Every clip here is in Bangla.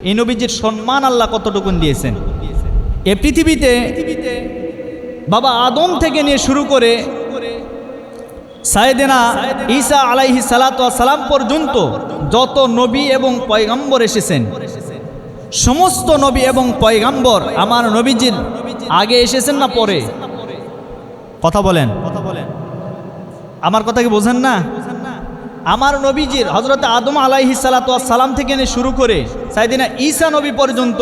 এই নবীজির সম্মান আল্লাহ কতটুকুন দিয়েছেন? এ পৃথিবীতে বাবা আদম থেকে নিয়ে শুরু করে সাইদেনা ঈসা আলাইহি সালাম পর্যন্ত যত নবী এবং পয়গাম্বর এসেছেন, সমস্ত নবী এবং পয়গাম্বর আমার নবীজির আগে এসেছেন না পরে? কথা বলেন কথা বলেন। আমার কথা কি বোঝেন না? আমার নবীজির হজরত আদম আলাইহি সালাম থেকে এনে শুরু করে সাইদিনা ঈসা নবী পর্যন্ত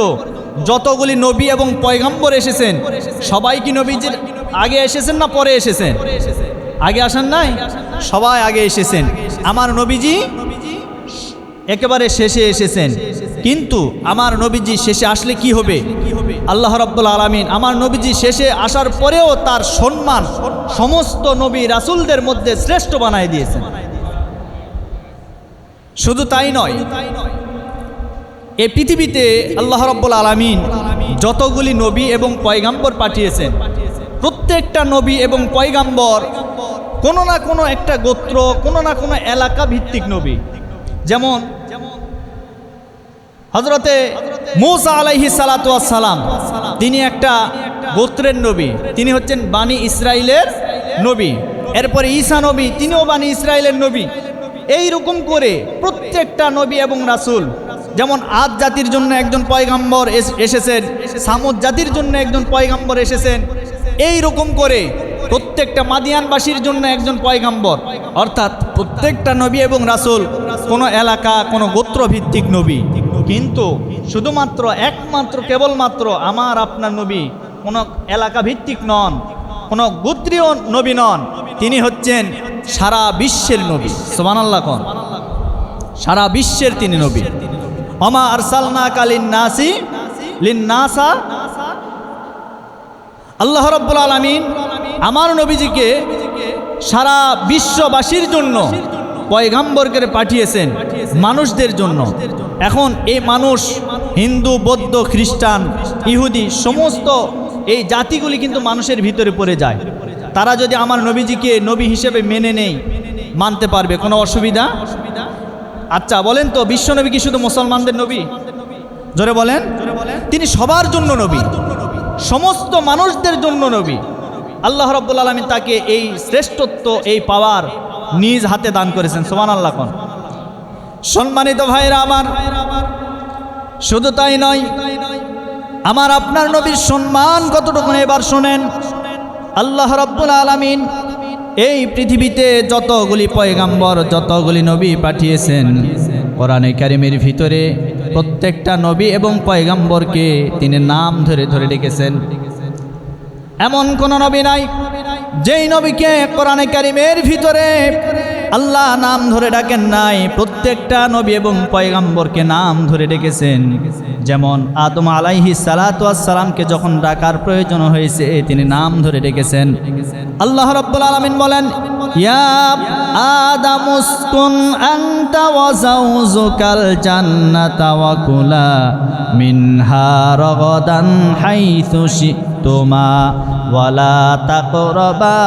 যতগুলি নবী এবং পয়গাম্বর এসেছেন, সবাই কি নবীজির আগে এসেছেন না পরে এসেছেন? আগে আসেন নাই? সবাই আগে এসেছেন। আমার নবীজি একেবারে শেষে এসেছেন। কিন্তু আমার নবীজি শেষে আসলে কি হবে? আল্লাহ রাব্বুল আলমিন আমার নবীজি শেষে আসার পরেও তার সম্মান সমস্ত নবী রাসূলদের মধ্যে শ্রেষ্ঠ বানায় দিয়েছেন। শুধু তাই নয়, এ পৃথিবীতে আল্লাহ রব্বুল আলমিন যতগুলি নবী এবং পয়গাম্বর পাঠিয়েছেন, প্রত্যেকটা নবী এবং পয়গাম্বর কোনো না কোনো একটা গোত্র, কোনো না কোনো এলাকা ভিত্তিক নবী। যেমন হজরতে মৌসা আলাইহি সালাম তিনি একটা গোত্রের নবী, তিনি হচ্ছেন বাণী ইসরায়েলের নবী। এরপরে ঈসা নবী, তিনিও বাণী ইসরায়েলের নবী। এই রকম করে প্রত্যেকটা নবী এবং রাসূল, যেমন আদ জাতির জন্য একজন পয়গাম্বর এস- এসেছেন, সামদ জাতির জন্য একজন পয়গাম্বর এসেছেন এই রকম করে প্রত্যেকটা মাদিয়ানবাসীর জন্য একজন পয়গাম্বর। অর্থাৎ প্রত্যেকটা নবী এবং রাসূল কোনো এলাকা, কোনো গোত্রভিত্তিক নবী। কিন্তু শুধুমাত্র একমাত্র, কেবলমাত্র আমার, আপনার নবী কোনো এলাকা ভিত্তিক নন, কোনো গোত্রীয় নবী নন। তিনি হচ্ছেন সারা বিশ্বের নবী সোমান আল্লাহ কন? সারা বিশ্বের তিনি নবী। অমা আরসালনা কালিন নাসি লিন নাসা আল্লাহ রব্বুল আলমিন আমার নবীজিকে সারা বিশ্ববাসীর জন্য পয়গাম্বরকে পাঠিয়েছেন মানুষদের জন্য। এখন এই মানুষ হিন্দু, বৌদ্ধ, খ্রিস্টান, ইহুদি, সমস্ত এই জাতিগুলি কিন্তু মানুষের ভিতরে পড়ে যায়। তারা যদি আমার নবীজিকে নবী হিসেবে মেনে নেই মানতে পারবে, কোনো অসুবিধা? আচ্ছা বলেন তো বিশ্বনবী কি শুধু মুসলমানদের নবী? জোরে বলেন। তিনি সবার জন্য নবী। সমস্ত মানুষদের জন্য নবী। আল্লাহ রব্বুল আলমী তাকে এই শ্রেষ্ঠত্ব, এই পাওয়ার নিজ হাতে দান করেছেন। সোমান আল্লাহ কন। সম্মানিত ভাইরা আমার, শুধু তাই নয়, আমার আপনার নবীর সম্মান কতটুকু, এবার শোনেন। আল্লাহ রব্বুল আলমিন এই পৃথিবীতে যতগুলি পয়গাম্বর, যতগুলি নবী পাঠিয়েছেন, কোরআনে কারিমের ভিতরে প্রত্যেকটা নবী এবং পয়গাম্বরকে তিনি নাম ধরে ধরে ডেকেছেন। এমন কোন নবী নাই, যেই নবীকে কোরআনে কারিমের ভিতরে আল্লাহ নাম ধরে ডাকেন নাই, প্রত্যেকটা নবী এবং পয়গাম্বরকে নাম ধরে ডেকেছেন। যেমন আদম আলাইহি সালাতামকে যখন ডাকার প্রয়োজন হয়েছে, তিনি নাম ধরে ডেকেছেন। আল্লাহ রব্বুল আলমিন বলেন, ইয়া জান্নাতা কুলা মিনহা রগদান হাইথু ওয়ালা তাকরাবা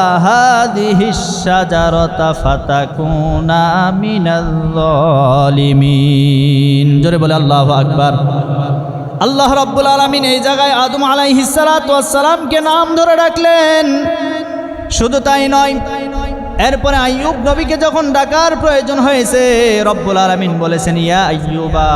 জোরে বলে আল্লাহু আকবার। আল্লাহ রাব্বুল আলামিন এই জায়গায় আদম আলাইহিস সালাতু সালামকে নাম ধরে ডাকলেন। শুধু তাই নয়, এরপরে আইয়ুব নবীকে যখন ডাকার প্রয়োজন হয়েছে, রব্বুল আলামিন বলেছেন, ইয়া আইয়ুবা,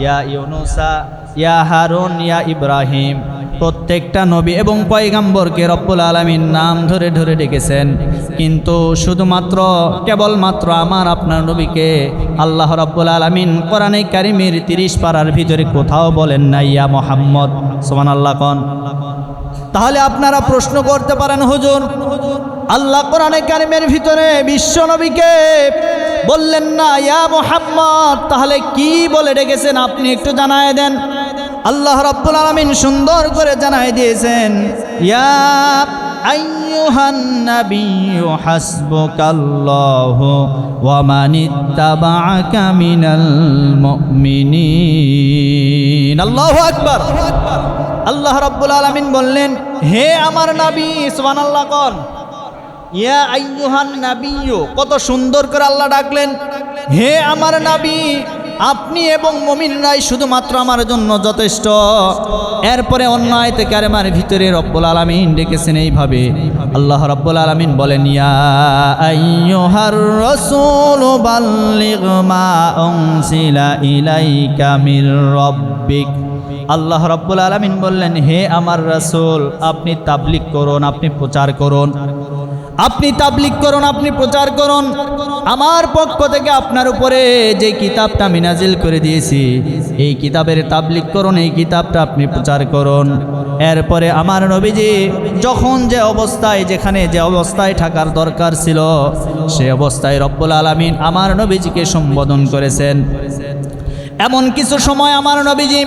ইয়া ইউনুসা ইয়া হারুন, ইয়া ইব্রাহিম, প্রত্যেকটা নবী এবং পয়গাম্বরকে রব্বুল আলামিন নাম ধরে ধরে ডেকেছেন। কিন্তু শুধুমাত্র, কেবলমাত্র আমার, আপনার নবীকে আল্লাহ রব্বুল আলামিন কোরআনে কারিমের তিরিশ পাড়ার ভিতরে কোথাও বলেন না ইয়া মোহাম্মদ। সোমান আল্লাহ কন? তাহলে আপনারা প্রশ্ন করতে পারেন, হুজুর, আল্লাহ কোরআনে কারিমের ভিতরে বিশ্ব নবীকে বললেন না, ইয়া মোহাম্মদ, তাহলে কি বলে ডেকেছেন? আপনি একটু জানায় দেন। আল্লাহ রাব্বুল আলামিন সুন্দর করে জানাই দিয়েছেন, ইয়া আল্লাহু আল্লাহ রাব্বুল আলামিন বললেন, হে আমার নবী, সুবহানাল্লাহ কন। ইয়া আইয়ুহান নাবিয়্যু, কত সুন্দর করে আল্লাহ ডাকলেন, হে আমার নবী আপনি এবং মমিন মমিনরাই শুধুমাত্র আমার জন্য যথেষ্ট। এরপরে অন্য আয়তে কারেমার ভিতরে রব্বুল আলমিন ডেকেছেন এইভাবে। আল্লাহ রব্বুল আলমিন বলেন আল্লাহ রব্বুল আলমিন বললেন, হে আমার রসুল, আপনি তাবলিগ করুন, আপনি প্রচার করুন। আপনি তাবলিগ করুন, আপনি প্রচার করুন। আমার পক্ষ থেকে আপনার উপরে যে কিতাবটা আমি নাজিল করে দিয়েছি, এই কিতাবের তাবলিগ করুন, এই কিতাবটা আপনি প্রচার করুন। এরপরে আমার নবীজি যখন যে অবস্থায়, যেখানে যে অবস্থায় থাকার দরকার ছিল, সে অবস্থায় রব্বুল আলমিন আমার নবীজিকে সম্বোধন করেছেন। এমন কিছু সময় আমার নবীজি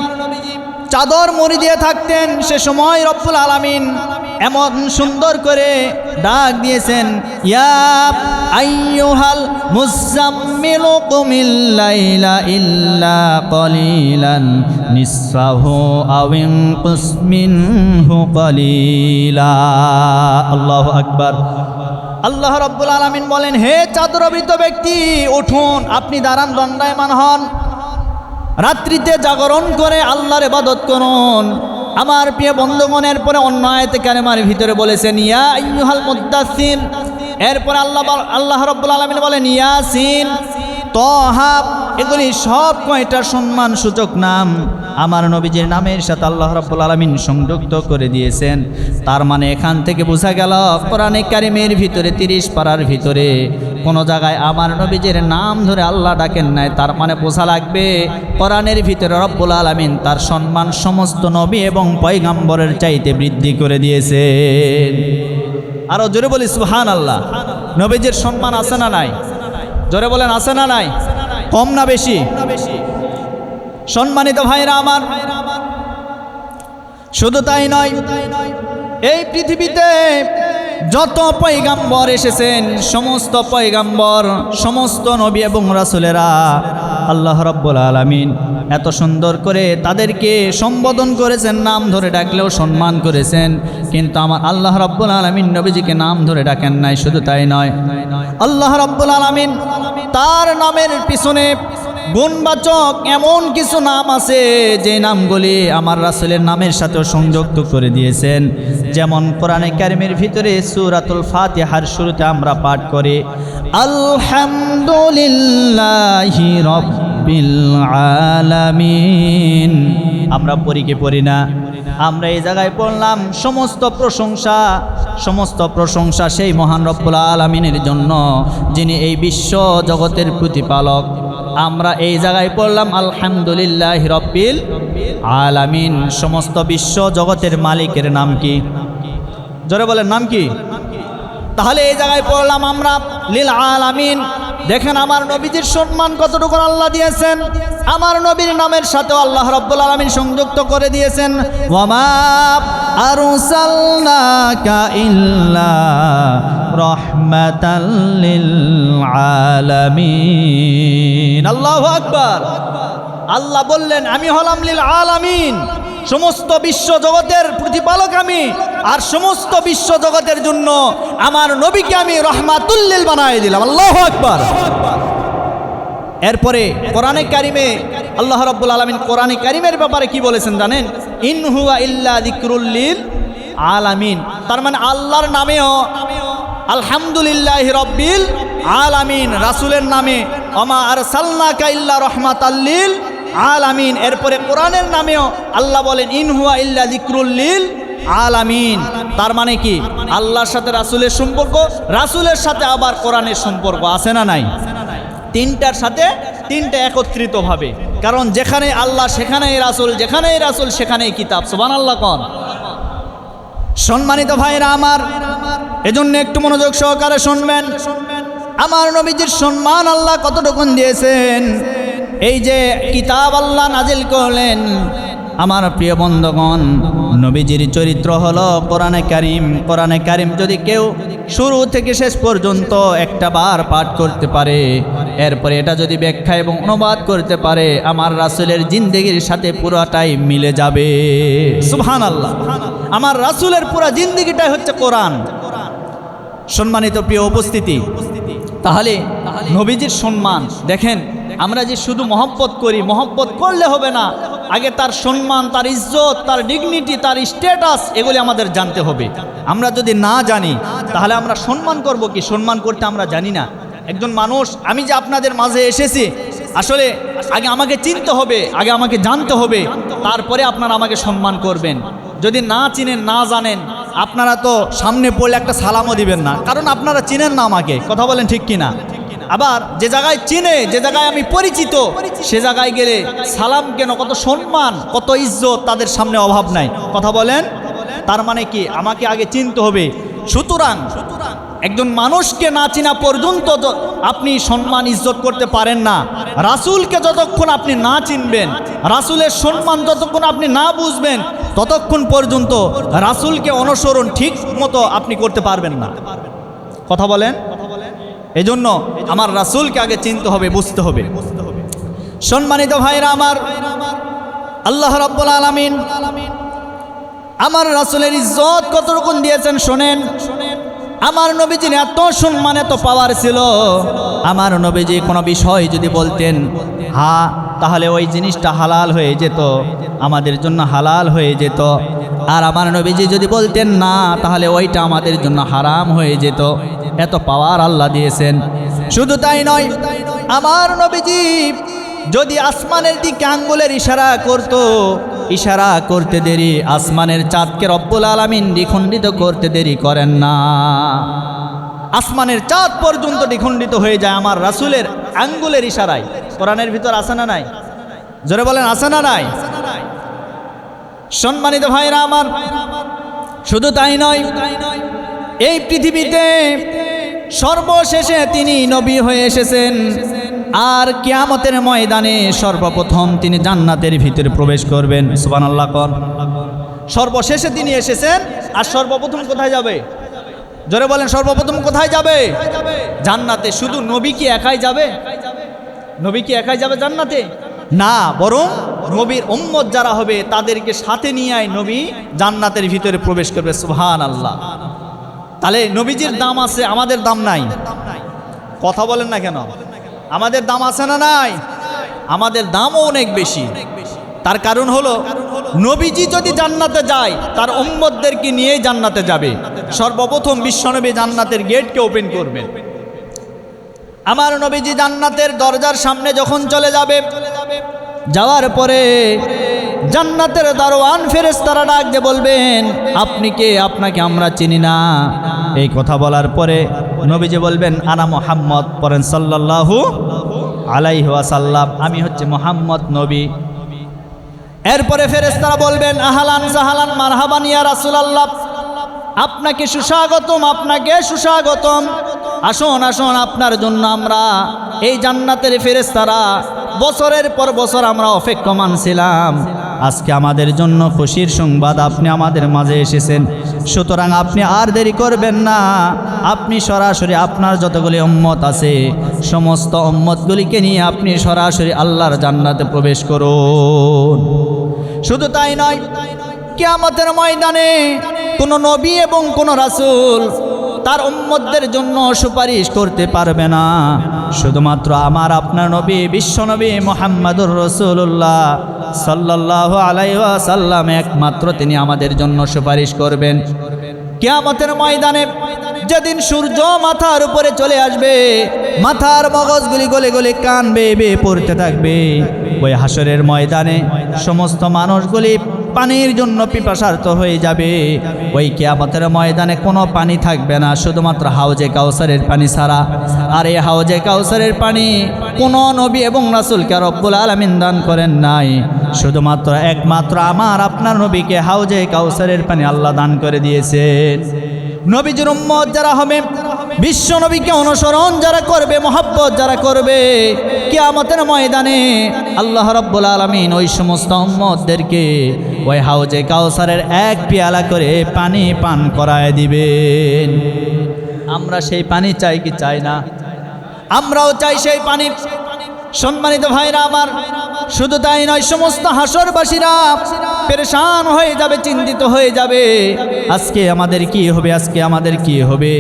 চাদর মুড়ি দিয়ে থাকতেন, সে সময় রব্বুল আলামিন এমন সুন্দর করে ডাক দিয়েছেন, ইয়া আইয়ুহাল আল্লাহ রব্বুল আলামিন বলেন, হে চাদরাবৃত ব্যক্তি, উঠুন, আপনি দাঁড়ান, দণ্ডায়মান হন। রাত্রিতে জাগরণ করে আল্লাহর ইবাদত করুন। আমার প্রিয় বন্ধুগণের পরে অন্য আয়তে কারেমার ভিতরে বলেছেন, ইয়া আইয়ুহাল মুদ্দাসিন এরপর আল্লাহ আল্লাহ রব্বুল আলামিন বলেন, ইয়াসিন তহাব এগুলি সব কয়টা সম্মান সূচক নাম? আমার নবীজির নামের সাথে আল্লাহ রাব্বুল আলামিন সংযুক্ত করে দিয়েছেন। তার মানে এখান থেকে বোঝা গেল, কোরআনে কারিমের ভিতরে, তিরিশ পাড়ার ভিতরে কোনো জায়গায় আমার নবীজের নাম ধরে আল্লাহ ডাকেন নাই, তার মানে বোঝা লাগবে কোরআনের ভিতরে রব্বুল আলামিন তার সম্মান সমস্ত নবী এবং পয়গাম্বরের চাইতে বৃদ্ধি করে দিয়েছেন। আরও জোরে বলি সুহান আল্লাহ নবীজের সম্মান আছে না নাই? জোরে বলেন, আছে না নাই? কম না বেশি? সম্মানিত ভাইরা আমার, শুধু তাই নয়, এই পৃথিবীতে যত পয়গাম্বর এসেছেন, সমস্ত পয়গাম্বর, সমস্ত নবী এবং রাসুলেরা, আল্লাহ রব্বুল আলমিন এত সুন্দর করে তাদেরকে সম্বোধন করেছেন, নাম ধরে ডাকলেও সম্মান করেছেন। কিন্তু আমার আল্লাহ রব্বুল আলমিন নবীজিকে নাম ধরে ডাকেন নাই, শুধু তাই নয়। আল্লাহ রব্বুল আলমিন তার নামের পিছনে গুণবাচক এমন কিছু নাম আছে যে নামগুলি আমার রাসুলের নামের সাথেও সংযুক্ত করে দিয়েছেন। যেমন কোরআনে কারিমের ভিতরে সুরাতুল ফাতিহার শুরুতে আমরা পাঠ করি, আলহামদুলিল্লাহ আলামিন। আমরা পড়ি কি পড়ি না। আমরা এই জায়গায় পড়লাম, সমস্ত প্রশংসা সমস্ত প্রশংসা সেই মহান রব্বুল আলমিনের জন্য, যিনি এই বিশ্ব জগতের প্রতিপালক। আমরা এই জায়গায় পড়লাম, আলহামদুলিল্লাহ রব্বিল আলামিন। সমস্ত বিশ্ব জগতের মালিকের নাম কি? জোরে বলেন, নাম কি? তাহলে এই জায়গায় পড়লাম আমরা, লীল আলামিন। দেখেন, আমার নবীজির সম্মান কতটুকু আল্লাহ দিয়েছেন? আমার নবীর নামের সাথে আল্লাহ রব্বুল আলমিন সংযুক্ত করে দিয়েছেন। আল্লাহু আকবার। আল্লাহ বললেন, আমি হলাম লিল আলামিন। সমস্ত বিশ্ব জগতের প্রতিপালক আমি, আর সমস্ত বিশ্ব জগতের জন্য আমার নবীকে আমি রহমাতুল্লিল বানাই দিলাম। আল্লাহ আকবার। এরপরে কোরআনে কারিমে আল্লাহ রাব্বুল আলামিন কোরআনে কারিমের ব্যাপারে কি বলেছেন জানেন? ইন হুয়া ইল্লা যিকরুল্লিল আলামিন। তার মানে আল্লাহর নামেও আলহামদুলিল্লাহ রব্বিল আলামিন, রাসূলের নামে, ওমা আরসালনাকা ইল্লা রহমাতাল্লিল আলামিন। এরপরে কোরআনের নামেও আল্লাহ বলেন ইনহুয়া ইল্লা যিকরুল্লিল আলামিন। তার মানে কি? আল্লাহর সাথে রাসূলের সম্পর্ক, রাসুলের সাথে আবার কোরআনের সম্পর্ক আছে না নাই? তিনটার সাথে তিনটা একত্রিতভাবে কারণ যেখানে আল্লাহ, সেখানেই রাসুল, যেখানেই রাসুল, সেখানেই কিতাব। সোবান আল্লাহ কন। সম্মানিত ভাইরা আমার, এজন্য একটু মনোযোগ সহকারে শুনবেন। আমার নবীজির সম্মান আল্লাহ কতটুকুন দিয়েছেন? এই যে কিতাব আল্লাহ নাজিল করলেন, আমার প্রিয় বন্ধগণ, নবীজির চরিত্র হলো কোরআনে কারিম। কোরআনে কারিম যদি কেউ শুরু থেকে শেষ পর্যন্ত একটা বার পাঠ করতে পারে, এরপরে এটা যদি ব্যাখ্যা এবং অনুবাদ করতে পারে, আমার রাসুলের জিন্দগির সাথে পুরোটাই মিলে যাবে। সুহান আল্লাহ আমার রাসুলের পুরা জিন্দগিটাই হচ্ছে কোরআন। সম্মানিত প্রিয় উপস্থিতি, তাহলে নবীজির সম্মান, দেখেন আমরা যে শুধু মহব্বত করি, মহব্বত করলে হবে না। আগে তার সম্মান, তার ইজ্জত, তার ডিগনিটি তার স্ট্যাটাস এগুলি আমাদের জানতে হবে। আমরা যদি না জানি, তাহলে আমরা সম্মান করব কি? সম্মান করতে আমরা জানি না। একজন মানুষ, আমি যে আপনাদের মাঝে এসেছি, আসলে আগে আমাকে চিনতে হবে, আগে আমাকে জানতে হবে, তারপরে আপনারা আমাকে সম্মান করবেন। যদি না চিনেন, না জানেন, আপনারা তো সামনে পড়লে একটা সালামও দিবেন না। কারণ আপনারা চিনেন না আমাকে। কথা বলেন ঠিক কিনা? আবার যে জায়গায় চিনে, যে জায়গায় আমি পরিচিত, সে জায়গায় গেলে সালাম কেন, কত সম্মান, কত ইজ্জত তাদের সামনে অভাব নাই। কথা বলেন? তার মানে কি? আমাকে আগে চিনতে হবে। সুতরাং একজন মানুষকে না চিনা পর্যন্ত আপনি সম্মান, ইজ্জত করতে পারেন না। রাসূলকে যতক্ষণ আপনি না চিনবেন, রাসূলের সম্মান যতক্ষণ আপনি না বুঝবেন, ততক্ষণ পর্যন্ত রাসূলকে অনুসরণ ঠিক মতো আপনি করতে পারবেন না। কথা বলেন? এজন্য আমার রাসূলকে আগে চিনতে হবে, বুঝতে হবে। সম্মানিত ভাইরা আমার, আল্লাহ রাব্বুল আলামিন আমার রাসূলের ইজ্জত কত রকম দিয়েছেন শোনেন। আমার নবীজির এত সম্মান, এত পাওয়ার ছিল। আমার নবীজি কোনো বিষয় যদি বলতেন, হা, তাহলে ওই জিনিসটা হালাল হয়ে যেত, আমাদের জন্য হালাল হয়ে যেত। আর আমার নবীজি যদি বলতেন, না, তাহলে ওইটা আমাদের জন্য হারাম হয়ে যেত। এত পাওয়ার আল্লাহ দিয়েছেন। শুধু তাই নয়, আমার নবীজি যদি আসমানের দিকে আঙ্গুলের ইশারা করত, ইশারা করতে দেরি, আসমানের চাঁদকে রব্বুল আলামিন দ্বিখণ্ডিত করতে দেরি করেন না। আসমানের চাঁদ পর্যন্ত দ্বিখণ্ডিত হয়ে যায় আমার রাসূলের আঙ্গুলের ইশারায়। কোরআনের ভিতর আসে না নাই? জোরে বলেন আসে না নাই? সম্মানিত ভাইরা আমার, শুধু তাই নয়, এই পৃথিবীতে সর্বশেষে তিনি নবী হয়ে এসেছেন। আর কিয়ামতের ময়দানে সর্বপ্রথম তিনি জান্নাতের ভিতরে প্রবেশ করবেন। সুবহানাল্লাহ কর। সর্বশেষে তিনি এসেছেন, আর সর্বপ্রথম কোথায় যাবে? জোরে বলেন, সর্বপ্রথম কোথায় যাবে? জান্নাতে। শুধু নবী কি একাই যাবে? নবী কি একাই যাবে জান্নাতে? না, বরং নবীর উম্মত যারা হবে তাদেরকে সাথে নিয়ে আয় নবী জান্নাতের ভিতরে প্রবেশ করবে। সুবহান আল্লাহ তাহলে নবীজির দাম আছে, আমাদের দাম নাই। কথা বলেন না কেন? আমাদের দাম আছে না নাই? আমাদের দামও অনেক বেশি। তার কারণ হলো, নবীজি যদি জান্নাতে যায়, তার উম্মতদেরকে নিয়েই জান্নাতে যাবে? সর্বপ্রথম বিশ্বনবী জান্নাতের গেটকে ওপেন করবেন আমার নবীজি জান্নাতের দরজার সামনে যখন চলে যাবে, যাওয়ার পরে জান্নাতের দারোয়ান ফেরেশতারা ডাক দিয়ে বলবেন, আপনি কে? আপনাকে আমরা চিনি না। এই কথা বলার পরে নবীজি বলবেন, আনা মোহাম্মদ। পরেন সাল্লাল্লাহু আলাইহি ওয়াসাল্লাম, আমি হচ্ছে মোহাম্মদ নবী। এরপরে ফেরেশতারা বলবেন, আহালান জাহালান মারহাবান ইয়া রাসূলুল্লাহ। আপনাকে সুস্বাগতম আপনাকে সুস্বাগতম। আসুন আসুন, আপনার জন্য আমরা এই জান্নাতের ফেরেশতারা বছরের পর বছর আমরা অপেক্ষমান ছিলাম। আজকে আমাদের জন্য খুশির সংবাদ আপনি আমাদের মাঝে এসেছেন। সুতরাং আপনি আর দেরি করবেন না। আপনি সরাসরি আপনার যতগুলি অম্মত আছে, সমস্ত উম্মতগুলিকে নিয়ে আপনি সরাসরি আল্লাহর জান্নাতে প্রবেশ করুন। শুধু তাই নয়, কিয়ামতের ময়দানে কোন নবী এবং কোন রাসুল তার উম্মতদের জন্য সুপারিশ করতে পারবে না। শুধুমাত্র আমার আপনার নবী বিশ্বনবী মোহাম্মদুর রসুল্লাহ সাল্লাহ আলাইসাল্লাম একমাত্র তিনি আমাদের জন্য সুপারিশ করবেন। কেয়ামতের ময়দানে যেদিন সূর্য মাথার উপরে চলে আসবে, মাথার মগজগুলি গলে গলে কান বেয়ে বেয়ে পড়তে থাকবে। ওই হাসরের ময়দানে সমস্ত মানুষগুলি পানির জন্য পিপাসার্থ হয়ে যাবে। ওই কিয়ামতের ময়দানে কোনো পানি থাকবে না, শুধুমাত্র হাউজে কাউসারের পানি ছাড়া। আর এই হাউজে কাউসারের পানি কোনো নবী এবং রাসুলকে রব্বুল আলমিন দান করেন নাই। শুধুমাত্র একমাত্র আমার, আপনার নবীকে হাউজে কাউসারের পানি আল্লাহ দান করে দিয়েছেন। নবীজির উম্মত যারা হবে বিশ্ব নবীকে অনুসরণ যারা করবে, মহাব্বত যারা করবে, কিয়ামতের ময়দানে আল্লাহ রব্বুল আলমিন ওই সমস্ত উম্মতদেরকে ওই হাউজে কাউসারের এক পেয়ালা করে পানি পান করায় দিবেন। আমরা সেই পানি চাই কি চাই না? আমরাও চাই সেই পানি। সম্মানিত ভাইরা আমার, শুধু তাই নয়, সমস্ত হাসরবাসীরা পেরেশান হয়ে যাবে, চিন্তিত হয়ে যাবে। আজকে আমাদের কি হবে, আজকে আমাদের কি হবে?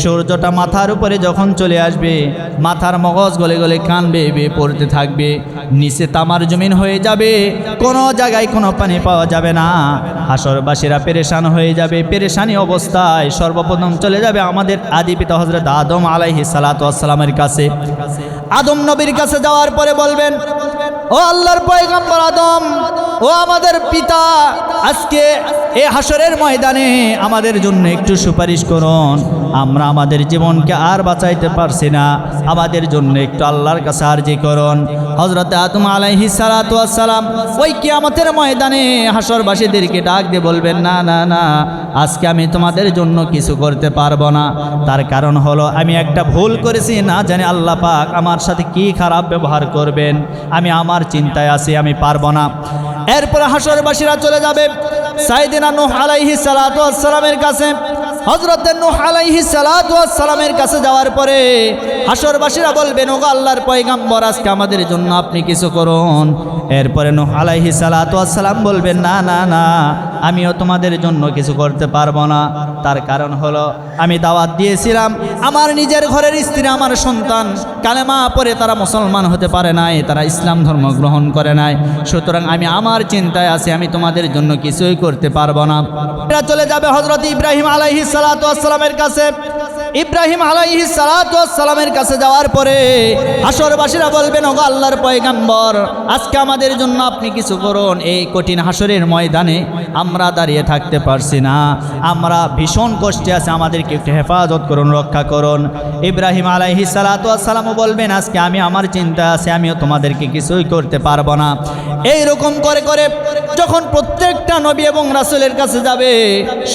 সূর্যটা মাথার উপরে যখন চলে আসবে, মাথার মগজ গলে গলে কানবে বে পড়তে থাকবে। নিচে তামার জমিন হয়ে যাবে, কোনো জায়গায় কোনো পানি পাওয়া যাবে না। হাসরবাসীরা পেরেশান হয়ে যাবে, পেরেশানি অবস্থায় সর্বপ্রথম চলে যাবে আমাদের আদি পিতা হজরত আদম আলাইহি সালাতামের কাছে। আদম নবীর কাছে যাওয়ার পরে বলবেন, ও আল্লাহর পয়গম্বর আদম ও আমাদের পিতা, আজকে এ হাসরের ময়দানে আমাদের জন্য একটু সুপারিশ করুন। আমরা আমাদের জীবনকে আর বাঁচাইতে পারছি না। আমাদের জন্য একটু আল্লাহর কাছে আর্জি করুন। হজরত আদম আলাইহি সালাম ওই কিয়ামতের ময়দানে হাসরবাসীদেরকে ডাক দিয়ে বলবেন, না না না, আজকে আমি তোমাদের জন্য কিছু করতে পারব না। তার কারণ হলো আমি একটা ভুল করেছি। না জানি আল্লাহ পাক আমার সাথে কি খারাপ ব্যবহার করবেন। আমি আমার চিন্তায় আছি, আমি পারব না। এরপরে হাসরবাসীরা চলে যাবে সাইদিনা নুহ আলাইহি সালামের কাছে। হজরত নুহ আলাইহি সালামের কাছে যাওয়ার পরে হাসরবাসীরা বলবেন, ওগো আল্লাহর পয়গাম্বর, আজকে আমাদের জন্য আপনি কিছু করুন। এরপরে নুহ আলাইহি সালাম বলবেন, না না না আমিও তোমাদের জন্য কিছু করতে পারব না। তার কারণ হলো, আমি দাওয়াত দিয়েছিলাম, আমার নিজের ঘরের স্ত্রী, আমার সন্তান, কালেমা পরে তারা মুসলমান হতে পারে নাই, তারা ইসলাম ধর্ম গ্রহণ করে নাই। সুতরাং আমি আমার চিন্তায় আছি, আমি তোমাদের জন্য কিছুই করতে পারব না। এরা চলে যাবে হজরত ইব্রাহিম আলাইহি সালাতামের কাছে। ইব্রাহিম আলাইহি সালাতামের কাছে যাওয়ার পরে হাসরবাসীরা বলবেন, ওগো আল্লাহর পয়গাম্বর, আজকে আমাদের জন্য আপনি কিছু করুন। এই কঠিন হাসরের ময়দানে আমরা দাঁড়িয়ে থাকতে পারছি না। আমরা ভীষণ কষ্টে আছে, আমাদেরকে একটু হেফাজত করুন, রক্ষা করুন। ইব্রাহিম আলাইহি সালাতামও বলবেন, আজকে আমি আমার চিন্তা আছে, আমিও তোমাদেরকে কিছুই করতে পারব না। এই রকম করে করে যখন প্রত্যেকটা নবী এবং রাসুলের কাছে যাবে,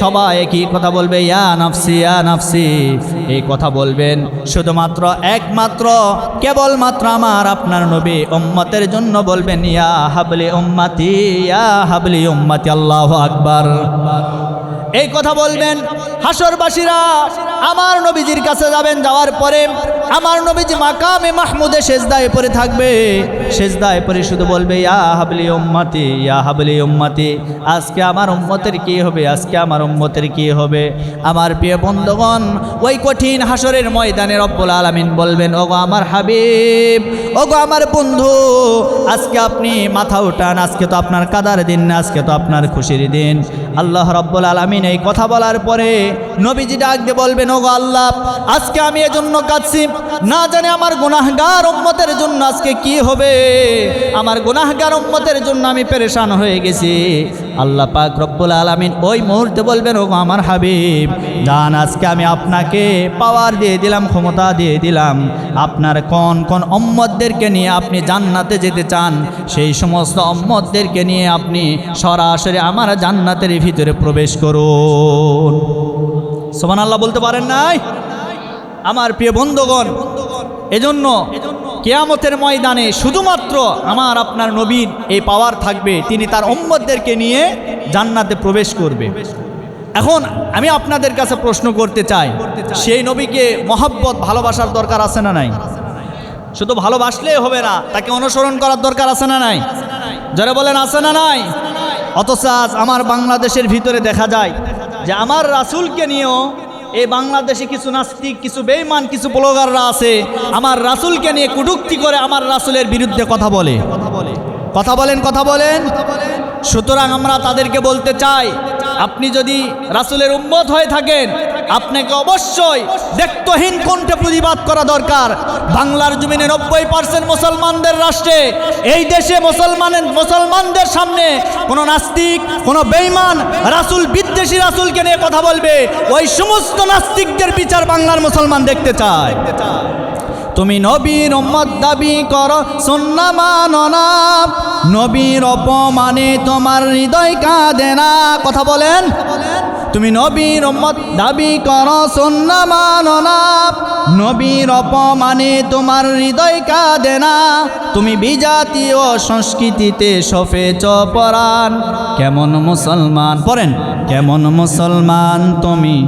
সবাই একই কথা বলবে, ইয়া নাফসি ইয়া নাফসি। এই কথা বলবেন শুধুমাত্র, একমাত্র, কেবলমাত্র আমার আপনার নবী উম্মতের জন্য বলবেন, ইয়া হাবলি উম্মাতি, ইয়া হাবলি উম্মাতি, আল্লাহ আকবার। এই কথা বলবেন হাসরবাসীরা আমার নবীজির কাছে যাবেন, যাওয়ার পরে আমার নবীজি মাকামে মাহমুদে সেজদায় পরে থাকবে। সেজদায় পরে শুধু বলবে, ইয়া হাবলি উম্মাতি, ইয়া হাবলি উম্মাতি, আজকে আমার উম্মতের কি হবে? আজকে আমার উম্মতের কি হবে? আমার প্রিয় বন্ধুগণ, ওই কঠিন হাসরের ময়দানে রব্বুল আলামিন বলবেন, ওগো আমার হাবিব, ওগো আমার বন্ধু, আজকে আপনি মাথা উঠান, আজকে তো আপনার কাদার দিন না আজকে তো আপনার খুশির দিন। আল্লাহ রব্বুল আলমিন এই কথা বলার পরে নবীজি ডাক দিয়ে বলবেন ওগো আল্লাহ? আজকে আমি এজন্য কাঁদছি। না জানি আমার গুনাহগার উম্মতের জন্য আজকে কি হবে। আমার গুনাহগার উম্মতের জন্য আমি পেরেশান হয়ে গেছি। আল্লাহ পাক রব্বুল আলমিন ওই মুহূর্তে বলবেন, ওগো আমার হাবিব, জান, আজকে আমি আপনাকে পাওয়ার দিয়ে দিলাম, ক্ষমতা দিয়ে দিলাম। আপনার কোন কোন অম্মদদেরকে নিয়ে আপনি জান্নাতে যেতে চান, সেই সমস্ত অম্মদদেরকে নিয়ে আপনি সরাসরি আমার জান্নাতের ভিতরে প্রবেশ করুন। সোমান আল্লাহ বলতে পারেন নাই? আমার প্রিয় বন্ধুগণ, এজন্য কেয়ামতের ময়দানে শুধুমাত্র আমার আপনার নবীন এই পাওয়ার থাকবে, তিনি তার অম্মদদেরকে নিয়ে জান্নাতে প্রবেশ করবে। এখন আমি আপনাদের কাছে প্রশ্ন করতে চাই, সেই নবীকে মহাব্বত, ভালোবাসার দরকার আছে না নাই? শুধু ভালোবাসলেই হবে না, তাকে অনুসরণ করার দরকার আছে না নাই? যারা বলেন, আছে না নাই? অথচ আজ আমার বাংলাদেশের ভিতরে দেখা যায় যে আমার রাসুলকে নিয়েও এই বাংলাদেশে কিছু নাস্তিক, কিছু বেইমান কিছু ব্লগাররা আছে, আমার রাসুলকে নিয়ে কুটুক্তি করে আমার রাসুলের বিরুদ্ধে কথা বলে। কথা বলেন কথা বলেন। সুতরাং আমরা তাদেরকে বলতে চাই আপনি যদি রাসুলের উম্মত হয়ে থাকেন, আপনাকে অবশ্যই দেখতহীন কণ্ঠে প্রতিবাদ করা দরকার। বাংলার জমিনে নব্বই পার্সেন্ট মুসলমানদের রাষ্ট্রে, এই দেশে মুসলমানের, মুসলমানদের সামনে কোনো নাস্তিক, কোনো বেইমান রাসুল, বিদ্বেষী রাসুলকে নিয়ে কথা বলবে। ওই সমস্ত নাস্তিকদের বিচার বাংলার মুসলমান দেখতে চায়। তুমি নবীর উম্মত দাবি কর সন্না মানো না। নবীর অপমানে তোমার হৃদয় কাঁদে না। কথা বলেন। তুমি নবীর উম্মত দাবি কর সন্না মানো না। নবীর অপমানে তোমার হৃদয় কাঁদে না। তুমি বিজাতীয় সংস্কৃতিতে সফে চপরান কেমন মুসলমান? পড়েন। কেমন মুসলমান তুমি?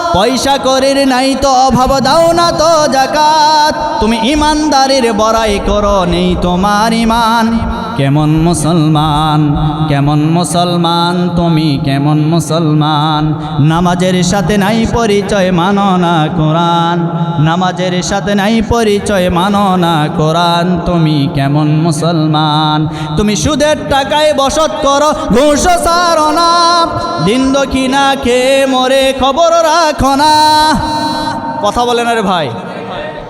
পয়সা করির নাই তো অভাব, দাও না তো জাকাত। তুমি ইমানদারির বড়াই করো, নেই তোমার ইমান। কেমন মুসলমান কেমন মুসলমান, তুমি কেমন মুসলমান? নামাজের সাথে নাই পরিচয়, মানো না কোরআন। নামাজের সাথে নাই পরিচয়, মানো না কোরআন। তুমি কেমন মুসলমান? তুমি সুদের টাকায় বসত করো, ঘুষ সারো না। দিন দক্ষিণা খেয়ে মরে খবর রাখো না। কথা বলেন রে ভাই।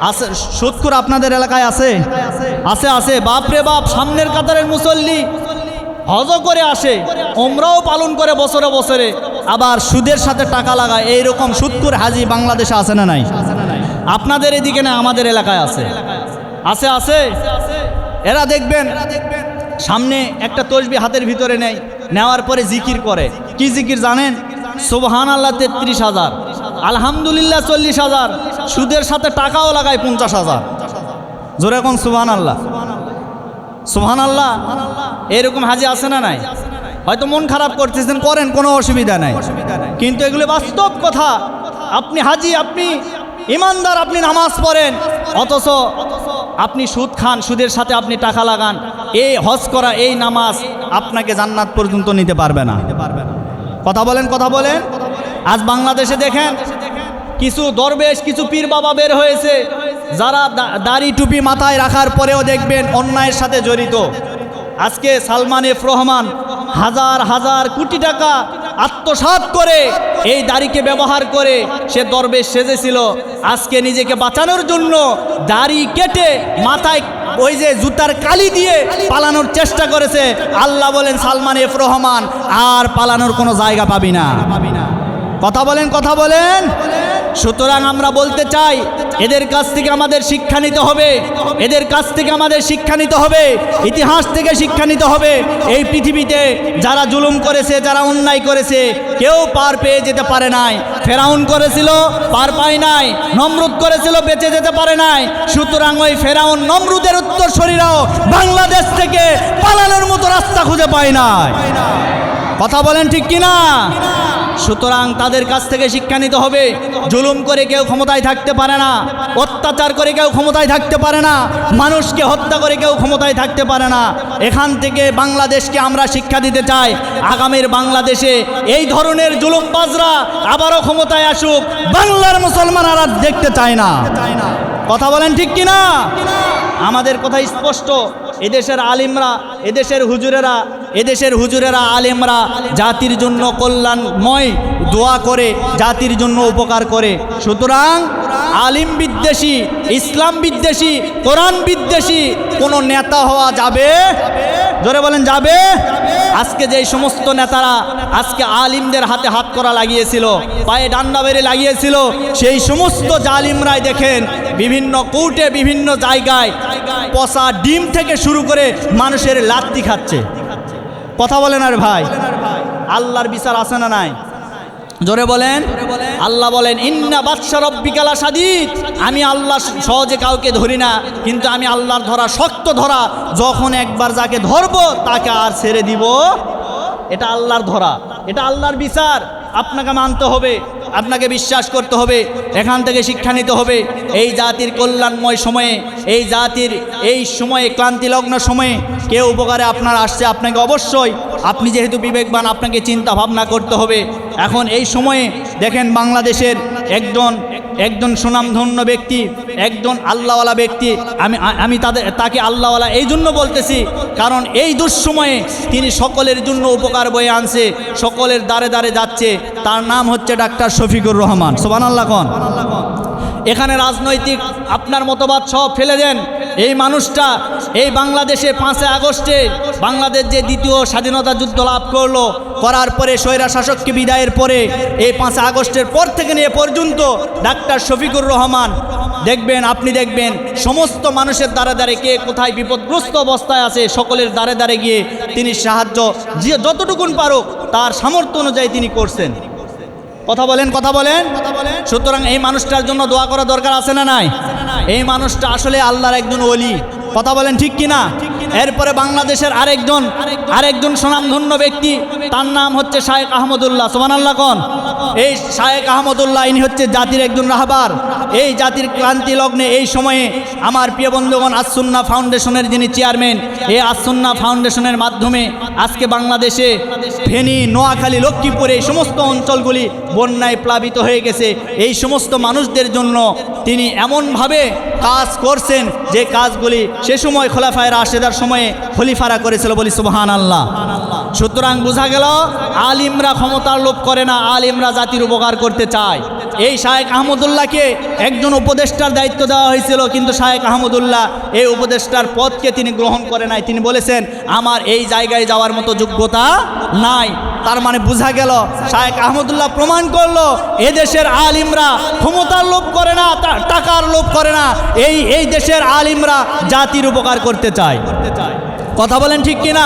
আছে সুদকুর আপনাদের এলাকায় আছে? আছে আছে। বাপ রে বাপ, সামনের কাতারের মুসল্লি হজ করে আসে ওমরাও পালন করে বছরে বছরে। আবার সুদের সাথে টাকা লাগায়, এইরকম সুদকুর হাজি বাংলাদেশে আছে না নাই? আপনাদের এদিকে না, আমাদের এলাকায় আছে। আছে আছে? এরা দেখবেন, সামনে একটা তসবি হাতের ভিতরে নেয়, নেওয়ার পরে জিকির করে। কি জিকির জানেন? সোবহান আল্লাহ তেত্রিশ হাজার, আলহামদুলিল্লাহ চল্লিশ হাজার সুদের সাথে টাকাও লাগায় পঞ্চাশ হাজার। জোরে কোন সুবহান আল্লাহ সুবহান আল্লাহ এরকম হাজি আছে না নাই? হয়তো মন খারাপ করতেছেন, করেন, কোনো অসুবিধা নাই। কিন্তু এগুলো বাস্তব কথা। আপনি হাজি, আপনি ইমানদার, আপনি নামাজ পড়েন, অথচ আপনি সুদ খান, সুদের সাথে আপনি টাকা লাগান। এই হজ করা, এই নামাজ আপনাকে জান্নাত পর্যন্ত নিতে পারবে না। কথা বলেন কথা বলেন। আজ বাংলাদেশে দেখেন কিছু দরবেশ, কিছু পীর বাবা বের হয়েছে। যারা দাড়ি টুপি মাথায় রাখার পরেও দেখবেন অন্যায়ের সাথে জড়িত। আজকে সালমান এফ রহমান হাজার হাজার কোটি টাকা আত্মসাৎ করে এই দাড়িকে ব্যবহার করে সে দরবেশ সেজেছিল। আজকে নিজেকে বাঁচানোর জন্য দাড়ি কেটে মাথায় ওই যে জুতার কালি দিয়ে পালানোর চেষ্টা করেছে। আল্লাহ বলেন, সালমান এফ রহমান, আর পালানোর কোনো জায়গা পাবি না। কথা বলেন কথা বলেন। সুতরাং আমরা বলতে চাই, এদের কাছ থেকে আমাদের শিক্ষা নিতে হবে। এদের কাছ থেকে আমাদের শিক্ষা নিতে হবে। ইতিহাস থেকে শিক্ষা নিতে হবে। এই পৃথিবীতে যারা জুলুম করেছে, যারা অন্যায় করেছে, কেউ পার পেয়ে যেতে পারে নাই। ফেরাউন করেছিল, পার পায় নাই। নমরুদ করেছিল, বেঁচে যেতে পারে নাই। সুতরাং ওই ফেরাউন নমরুদের উত্তর শরীরাও বাংলাদেশ থেকে পালানোর মতো রাস্তা খুঁজে পায় নাই। কথা বলেন ঠিক কিনা? সুতরাং তাদের কাছ থেকে শিক্ষা নিতে হবে। জুলুম করে কেউ ক্ষমতায় থাকতে পারে না। অত্যাচার করে কেউ ক্ষমতায় থাকতে পারে না। মানুষকে হত্যা করে কেউ ক্ষমতায় থাকতে পারে না। এখান থেকে বাংলাদেশকে আমরা শিক্ষা দিতে চাই। আগামীর বাংলাদেশে এই ধরনের জুলুমবাজরা আবারও ক্ষমতায় আসুক। বাংলার মুসলমান আর আর দেখতে চায় না। কথা বলেন ঠিক কিনা? আমাদের কথা স্পষ্ট। এদেশের আলিমরা, এদেশের হুজুরেরা এদেশের হুজুরেরা, আলেমরা জাতির জন্য কল্যাণময় দোয়া করে, জাতির জন্য উপকার করে। সুতরাং আলিম বিদ্বেষী, ইসলাম বিদ্বেষী, কোরআন বিদ্বেষী কোনো নেতা হওয়া যাবে? জোরে বলেন, যাবে? আজকে যে সমস্ত নেতারা আজকে আলিমদের হাতে হাত করা লাগিয়েছিল, পায়ে ডান্ডা বেড়ে লাগিয়েছিল, সেই সমস্ত জালিমরাই দেখেন বিভিন্ন কোর্টে, বিভিন্ন জায়গায় পচা ডিম থেকে শুরু করে মানুষের লাত্তি খাচ্ছে। কথা বলেন আর ভাই। আল্লাহর বিচার আছে না নাই? জোরে বলেন। আল্লাহ বলেন, ইন্না বাদশা রব্বিকালা সাদিদ আমি আল্লাহ সহজে কাউকে ধরি না, কিন্তু আমি আল্লাহর ধরা শক্ত ধরা, যখন একবার যাকে ধরব, তাকে আর ছেড়ে দিব। এটা আল্লাহর ধরা, এটা আল্লাহর বিচার। আপনাকে মানতে হবে। আপনাকে বিশ্বাস করতে হবে, এখান থেকে শিক্ষা নিতে হবে। এই জাতির কল্যাণময় সময়ে, এই জাতির এই সময়ে, ক্লান্তিলগ্ন সময়ে কেউ উপকারে আপনার আসছে, আপনাকে অবশ্যই, আপনি যেহেতু বিবেকবান, আপনাকে চিন্তা ভাবনা করতে হবে। এখন এই সময়ে দেখেন বাংলাদেশের একজন একজন সুনামধন্য ব্যক্তি, একজন আল্লাহওয়ালা ব্যক্তি, আমি আমি তাদের, তাকে আল্লাহওয়ালা এই জন্য বলতেছি, কারণ এই দুঃসময়ে তিনি সকলের জন্য উপকার বয়ে আনছে, সকলের দ্বারে দ্বারে যাচ্ছে, তার নাম হচ্ছে ডাক্তার শফিকুর রহমান। সোবান আল্লাহ কন। এখানে রাজনৈতিক আপনার মতবাদ সব ফেলে দেন। এই মানুষটা এই বাংলাদেশে পাঁচে আগস্টে বাংলাদেশ যে দ্বিতীয় স্বাধীনতা যুদ্ধ লাভ করল করার পরে স্বৈরা শাসককে বিদায়ের পরে এই পাঁচ আগস্টের পর থেকে নিয়ে পর্যন্ত ডাক্তার শফিকুর রহমান, দেখবেন, আপনি দেখবেন, সমস্ত মানুষের দ্বারে দ্বারে কে কোথায় বিপদগ্রস্ত অবস্থায় আছে, সকলের দ্বারে দ্বারে গিয়ে তিনি সাহায্য, যে যতটুকুন পারুক, তার সামর্থ্য অনুযায়ী তিনি করছেন। কথা বলেন কথা বলেন। সুতরাং এই মানুষটার জন্য দোয়া করা দরকার আছে না নাই? এই মানুষটা আসলে আল্লাহর একজন অলি কথা বলেন ঠিক কিনা? এরপরে বাংলাদেশের আরেকজন আরেকজন সুনামধন্য ব্যক্তি, তার নাম হচ্ছে শায়েক আহমদুল্লাহ। সোমান আল্লাহ কন? এই শায়েক আহমদুল্লাহ, ইনি হচ্ছে জাতির একজন রাহবার। এই জাতির ক্রান্তি লগ্নে এই সময়ে আমার প্রিয় বন্ধুগণ আসুন্না ফাউন্ডেশনের যিনি চেয়ারম্যান, এই আসুন্না ফাউন্ডেশনের মাধ্যমে আজকে বাংলাদেশে ফেনী, নোয়াখালী, লক্ষ্মীপুরে এই সমস্ত অঞ্চলগুলি বন্যায় প্লাবিত হয়ে গেছে। এই সমস্ত মানুষদের জন্য তিনি এমনভাবে কাজ করছেন যে কাজগুলি সে সময় খোলাফায় রাশেদার সময়ে খলিফারা করেছিল বলি সুবহান আল্লাহ সুতরাং বোঝা গেল, আলিমরা ক্ষমতার লোভ করে না, আলিমরা জাতির উপকার করতে চায়। এই শায়েক আহমদুল্লাহকে একজন উপদেষ্টার দায়িত্ব দেওয়া হয়েছিল, কিন্তু শায়েক আহমদুল্লাহ এই উপদেষ্টার পদকে তিনি গ্রহণ করে নাই। তিনি বলেছেন, আমার এই জায়গায় যাওয়ার মতো যোগ্যতা নাই। তার মানে বোঝা গেল শায়েক আহমদুল্লাহ প্রমাণ করল, এদেশের আলিমরা ক্ষমতার লোভ করে না টাকার লোভ করে না, এই এই দেশের আলিমরা জাতির উপকার করতে চায়। কথা বলেন ঠিক কিনা?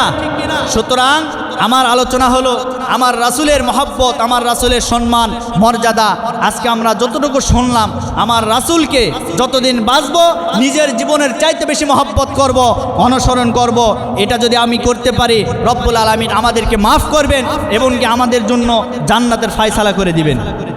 সুতরাং আমার আলোচনা হলো, আমার রাসুলের মহব্বত, আমার রাসুলের সম্মান, মর্যাদা। আজকে আমরা যতটুকু শুনলাম, আমার রাসুলকে যতদিন বাঁচব, নিজের জীবনের চাইতে বেশি মহব্বত করব, অনুসরণ করব। এটা যদি আমি করতে পারি, রব্বুল আলমিন আমাদেরকে মাফ করবেন এবং কি আমাদের জন্য জান্নাতের ফায়সালা করে দিবেন।